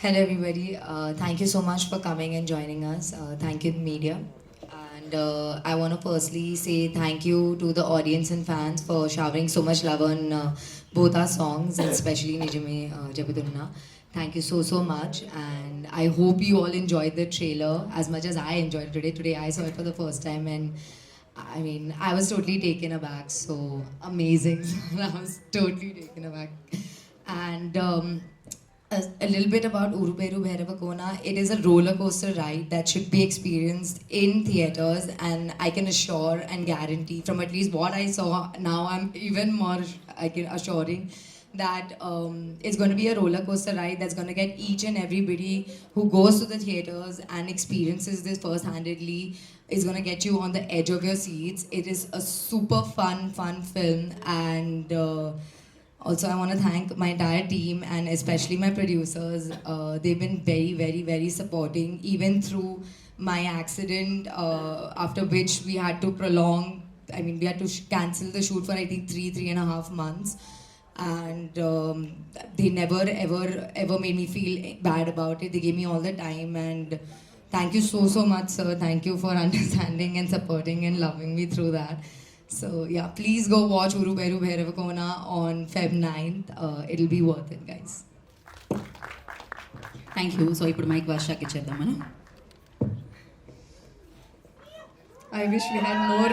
Hello, everybody. Uh, thank you so much for coming and joining us. Uh, thank you, media. And uh, I want to firstly say thank you to the audience and fans for showering so much love on uh, both our songs, and especially Nijame uh, Jabidunna. Thank you so, so much. And I hope you all enjoyed the trailer as much as I enjoyed today. Today, I saw it for the first time, and I mean, I was totally taken aback. So amazing. I was totally taken aback. And um, a, little bit about Uruperu Bhairavakona. It is a roller coaster ride that should be experienced in theaters, and I can assure and guarantee from at least what I saw now, I'm even more I can assuring that um, it's going to be a roller coaster ride that's going to get each and everybody who goes to the theaters and experiences this first handedly is going to get you on the edge of your seats. It is a super fun, fun film, and uh, also, I want to thank my entire team and especially my producers. Uh, they've been very, very, very supporting, even through my accident, uh, after which we had to prolong. I mean, we had to cancel the shoot for I think three, three and a half months, and um, they never, ever, ever made me feel bad about it. They gave me all the time, and thank you so, so much, sir. Thank you for understanding and supporting and loving me through that. So yeah, please go watch Uru Beru Bhairavakona on Feb 9th. Uh, it'll be worth it, guys. Thank you so ఇప్పుడు mike వర్షాకి ఇచ్చేద్దాం మనం I wish we had more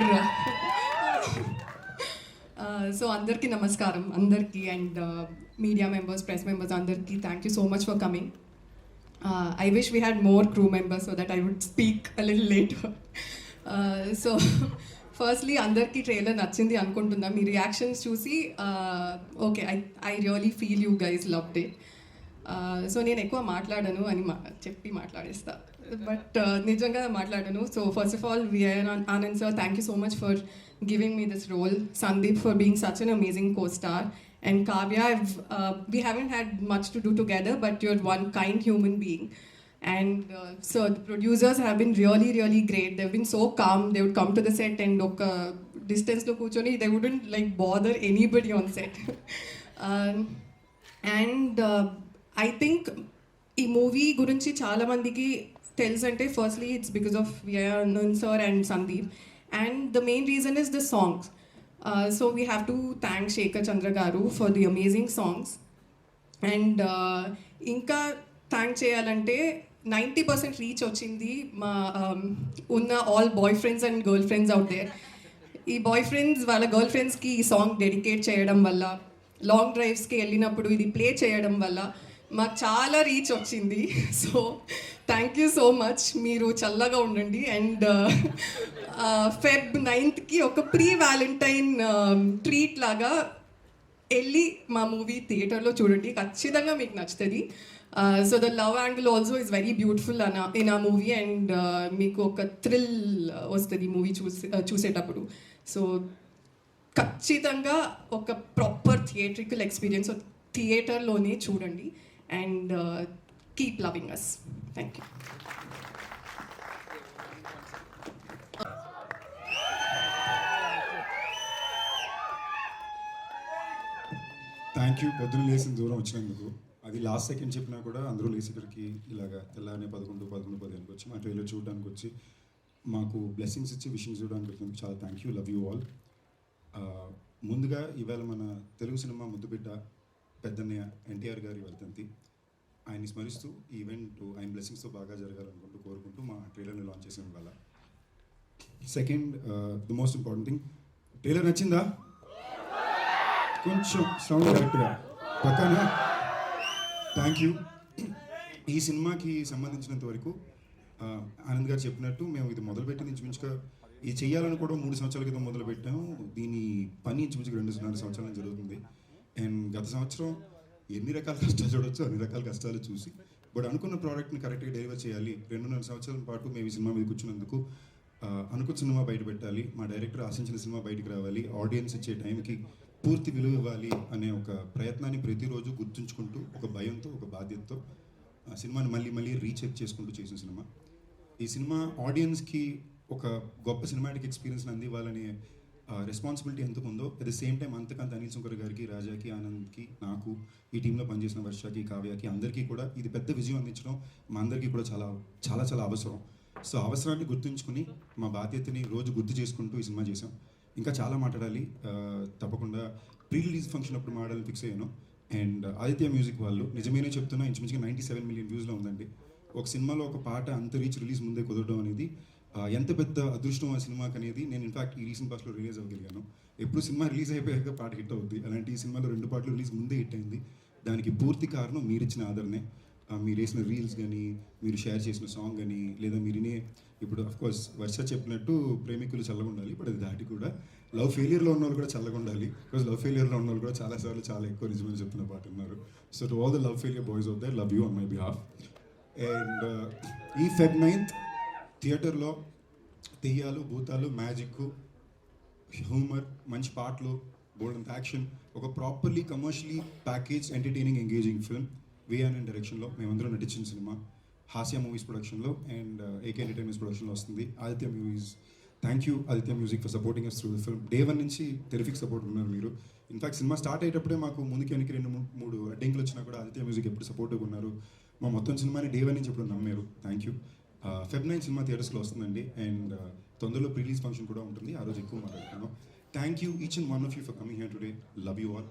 so అందరికీ నమస్కారం అందరికీ and media members press members అందరికీ thank you so much for coming I wish we had more crew members so that I would speak a little late so firstly అందరికీ trailer నచ్చింది అనుకుంటున్నా. మీ reactions చూసి okay I I really feel you guys love day so నేను ఎక్కువ మాట్లాడను అని మా చెప్పి మాట్లాడేస్తా. బట్ నిజంగా మాట్లాడను. So first of all VR Anand sir thank you so much for giving me this role Sandeep for being such an amazing co star and Kavya we haven't had much to do together but you're one kind human being and so producers have been really really great they've been so calm they would come to the set and ఒక డిస్టెన్స్లో కూర్చొని they wouldn't like bother anybody on set and I think ఈ movie గురించి చాలామందికి తెలుసు అంటే firstly it's because of VI Anand sir and Sandeep and the main reason is the songs so we have to thank Shekhar Chandra గారు for the amazing songs and ఇంకా thank చేయాలంటే ninety percent reach వచ్చింది మా um, ఉన్న all boy friends and girl friends out there ఈ boy friends వాళ్ళ girl ఫ్రెండ్స్కి ఈ సాంగ్ డెడికేట్ చేయడం వల్ల లాంగ్ డ్రైవ్స్కి వెళ్ళినప్పుడు ఇది ప్లే చేయడం వల్ల మాకు చాలా రీచ్ వచ్చింది. So thank you so much మీరు చల్లగా ఉండండి. అండ్ ఫెబ్ నైన్త్కి ఒక ప్రీ వ్యాలంటైన్ ట్రీట్ లాగా వెళ్ళి మా మూవీ థియేటర్లో చూడండి. ఖచ్చితంగా మీకు నచ్చుతుంది. So the love angle also is very beautiful an in a movie and uh, మీకు ఒక థ్రిల్ వస్తుంది మూవీ చూసే చూసేటప్పుడు. సో ఖచ్చితంగా ఒక ప్రాపర్ థియేట్రికల్ ఎక్స్పీరియన్స్ థియేటర్లోనే చూడండి. And keep loving us thank you thank you పొద్దున లేసిన దూరం వచ్చినందుకు. అది లాస్ట్ సెకండ్ చెప్పినా కూడా అందరూ లేచి ఇక్కడికి ఇలాగా తెల్లారనే పదకొండు పదకొండు పదిహేనుకి వచ్చి మా ట్రైలర్ చూడడానికి వచ్చి మాకు బ్లెస్సింగ్స్ ఇచ్చి విషింగ్స్ చూడడానికి వచ్చినందుకు చాలా thank you love you all ముందుగా ఇవాళ మన తెలుగు సినిమా ముద్దుబిడ్డ పెద్దన్నయ్య ఎన్టీఆర్ గారి వర్తంతి ఆయన్ని స్మరిస్తూ ఈ ఈవెంట్ ఆయన బ్లెస్సింగ్స్తో బాగా జరగాలనుకుంటూ కోరుకుంటూ మా ట్రైలర్ని లాంచ్ చేసిన ఇవాళ. Second the most important thing trailer నచ్చిందా? కొంచెం సౌండ్ కరెక్ట్గా. పక్కన. Thank you. ఈ సినిమాకి సంబంధించినంత వరకు ఆనంద్ గారు చెప్పినట్టు మేము ఇది మొదలుపెట్టింది ఇంచుమించుగా ఇది చేయాలని కూడా మూడు సంవత్సరాల క్రితం మొదలుపెట్టాము దీని పని ఇంచుమించుగా రెండున్నర సంవత్సరాల జరుగుతుంది. అండ్ గత సంవత్సరం ఎన్ని రకాల కష్టాలు చూడొచ్చు అన్ని రకాల కష్టాలు చూసి బట్ అనుకున్న ప్రోడక్ట్ని కరెక్ట్గా డెలివర్ చేయాలి. రెండున్నర సంవత్సరాల పాటు మేము ఈ సినిమా మీద కూర్చున్నందుకు అనుకున్న సినిమా బయట పెట్టాలి. మా డైరెక్టర్ ఆశించిన సినిమా బయటకు రావాలి. ఆడియన్స్ ఇచ్చే టైంకి పూర్తి విలువ ఇవ్వాలి అనే ఒక ప్రయత్నాన్ని ప్రతిరోజు గుర్తుంచుకుంటూ ఒక భయంతో ఒక బాధ్యతతో ఆ సినిమాని మళ్ళీ మళ్ళీ రీచెక్ చేసుకుంటూ చేసిన సినిమా. ఈ సినిమా ఆడియన్స్కి ఒక గొప్ప సినిమాటిక్ ఎక్స్పీరియన్స్ని అందివ్వాలనే రెస్పాన్సిబిలిటీ ఎంతకు ఉందో అట్ ద సేమ్ టైం అంతకంత అనిల్ శంకర్ గారికి రాజాకి ఆనంద్కి నాకు ఈ టీంలో పనిచేసిన వర్షకి కావ్యకి అందరికీ కూడా ఇది పెద్ద విజయం అందించడం మా అందరికీ కూడా చాలా చాలా చాలా అవసరం. సో అవసరాన్ని గుర్తుంచుకుని మా బాధ్యతని రోజు గుర్తు చేసుకుంటూ ఈ సినిమా చేసాం ఇంకా చాలా మాట్లాడాలి. తప్పకుండా ప్రీ రిలీజ్ ఫంక్షన్ అప్పుడు మాట్లాడాలని ఫిక్స్ అయ్యాను. అండ్ ఆదిత్య మ్యూజిక్ వాళ్ళు నిజమేనే చెప్తున్నా ఇంచుమించుగా నైంటీ సెవెన్ మిలియన్ వ్యూస్లో ఉందండి. ఒక సినిమాలో ఒక పాట అంత రీచ్ రిలీజ్ ముందే కుదరడం అనేది ఎంత పెద్ద అదృష్టం ఆ సినిమాకి అనేది నేను ఇన్ఫాక్ట్ ఈ రీసెంట్ పాస్ట్లో రిలీజ్ అవ్వగలిగాను. ఎప్పుడు సినిమా రిలీజ్ అయిపోయాక పాట హిట్ అవుద్ది. అలాంటి ఈ సినిమాలో రెండు పాటలు రిలీజ్ ముందే హిట్ అయింది. దానికి పూర్తి కారణం మీరిచ్చిన ఆదరణే. మీరు వేసిన రీల్స్ కానీ మీరు షేర్ చేసిన సాంగ్ కానీ లేదా మీరునే ఇప్పుడు అఫ్ కోర్స్ వర్ష చెప్పినట్టు ప్రేమికులు చల్లగా ఉండాలి బట్ అది దాటి కూడా లవ్ ఫెయిలియర్లో ఉన్న వాళ్ళు కూడా చల్లగా ఉండాలి బికాస్ లవ్ ఫెయిలియర్లో ఉన్న వాళ్ళు కూడా చాలాసార్లు చాలా ఎక్కువ నిజమని చెప్తున్న పాట ఉన్నారు. So to all the love failure boys of the love you on my behalf and ఈ ఫెబ్ నైన్త్ థియేటర్లో తెయ్యాలు భూతాలు మ్యాజిక్ హ్యూమర్ మంచి పాటలు బోల్డ్ యాక్షన్ ఒక properly commercially package entertaining engaging film VRN అండ్ డైరెక్షన్లో మేమందరం నటించిన సినిమా. హాస్య మూవీస్ ప్రొడక్షన్లో అండ్ uh, ఏకే ఎంటర్టైన్మెంట్స్ ప్రొడక్షన్లో వస్తుంది. Aditya movies thank you Aditya music for supporting us through the film day one నుంచి టెరిఫిక్ సపోర్ట్ ఉన్నారు మీరు. ఇన్ఫాక్ట్ సినిమా స్టార్ట్ అయ్యేటప్పుడే మాకు ముందుకి వెనక్కి రెండు మూడు మూడు అడ్డంకులు వచ్చినా కూడా ఆదిత్య మ్యూజిక్ ఎప్పుడు సపోర్ట్గా ఉన్నారు. మా మొత్తం సినిమాని డే వన్ నుంచి ఎప్పుడు నమ్మారు థ్యాంక్ యూ ఫెబ్ నైన్ సినిమా థియేటర్స్లో వస్తుందండి. అండ్ uh, తొందరలో ప్రిలీజ్ ఫంక్షన్ కూడా ఉంటుంది. ఆ రోజు ఎక్కువ మాట్లాడుతున్నాను thank you each and one of you for coming here today love you all